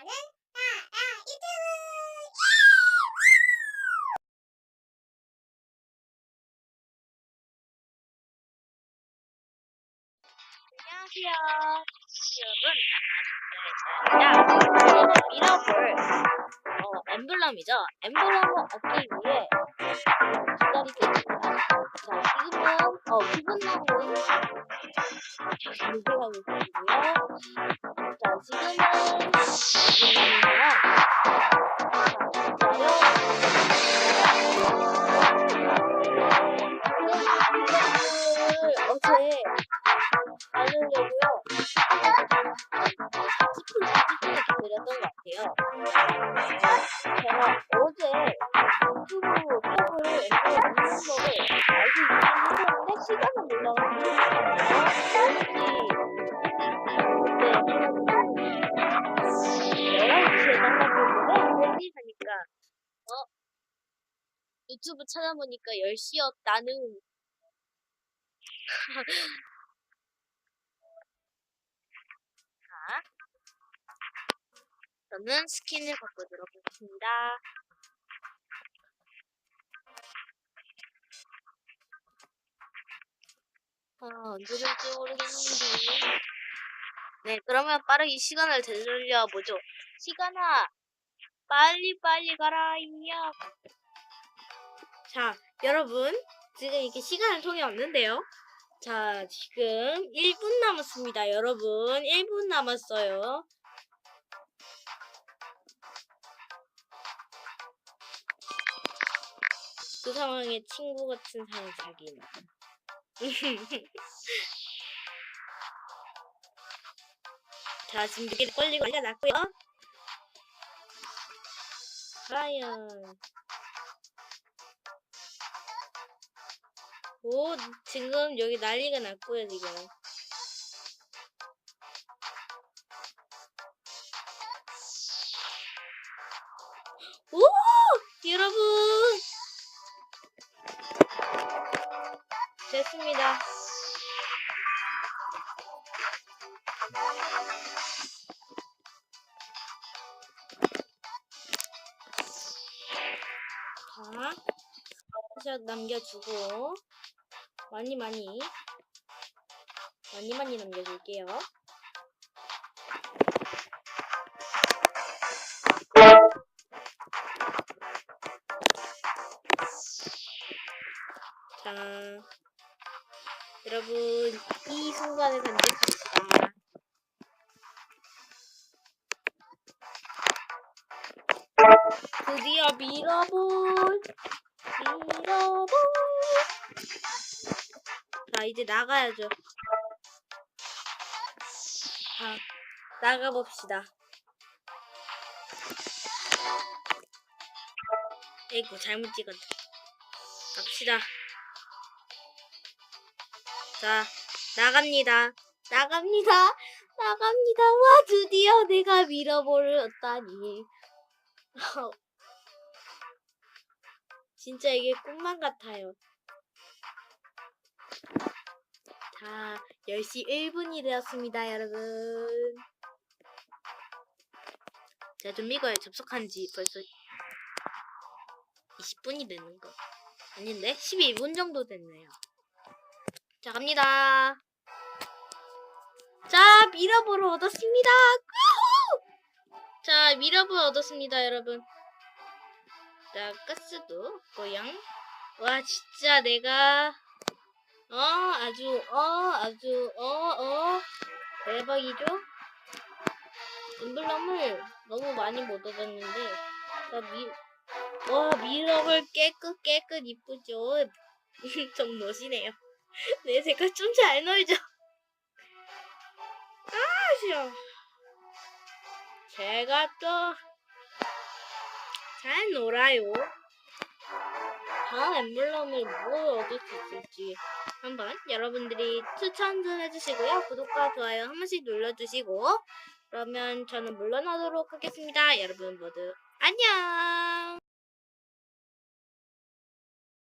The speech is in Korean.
나는 나나 유튜브 안녕하세요. 여러분, 미러볼 어, 엠블럼이죠. 엠블럼을 얻기 위해 기다리고 있습니다. 자, 지금은 어, 기분 나무는 무게하고 있고요. 시간을 몰라 나가보는데 10시 하니까 어? 유튜브 찾아보니까 10시였다는 자, 저는 스킨을 바꿔주러 보겠습니다. 아, 언제 될지 모르겠는데. 네, 그러면 빠르게 시간을 되돌려 보죠. 시간아, 빨리 빨리 가라, 이야. 자, 여러분, 지금 이렇게 시간을 통해 왔는데요. 자, 지금 1분 남았습니다, 여러분. 1분 남았어요. 그 상황에 친구 같은 사람 사귀는. 자, 지금 이렇게 빨리 걸려놨고요. 과연. 오, 지금 여기 난리가 났고요, 지금. 오! 여러분! 됐습니다. 자, 샷 남겨주고, 많이 많이, 많이 많이 남겨줄게요. 자, 여러분, 이 순간을 간직합시다. 드디어 밀어볼, 밀어볼. 자, 이제 나가야죠. 자, 나가봅시다. 에이구, 잘못 찍었다. 갑시다. 자, 나갑니다. 나갑니다. 나갑니다. 와, 드디어 내가 밀어버렸다니. 진짜 이게 꿈만 같아요. 자, 10시 1분이 되었습니다, 여러분. 제가 좀비거에 접속한 지 벌써 20분이 되는 거. 아닌데? 12분 정도 됐네요. 자, 갑니다. 자, 미러볼 얻었습니다. 자, 미러볼 얻었습니다, 여러분. 자, 가스도 고양. 와, 진짜 내가 어, 아주 어, 아주 어, 어 대박이죠? 엠블럼을 너무 많이 못 얻었는데 자, 미, 와, 미러볼 깨끗 깨끗 이쁘죠? 좀 멋이네요. 네, 제가 좀 잘 놀죠. 아, 싫어. 제가 또 잘 놀아요. 다음 엠블럼을 뭘 얻을 수 있을지 한번 여러분들이 추천 좀 해주시고요. 구독과 좋아요 한 번씩 눌러주시고 그러면 저는 물러나도록 하겠습니다. 여러분 모두 안녕!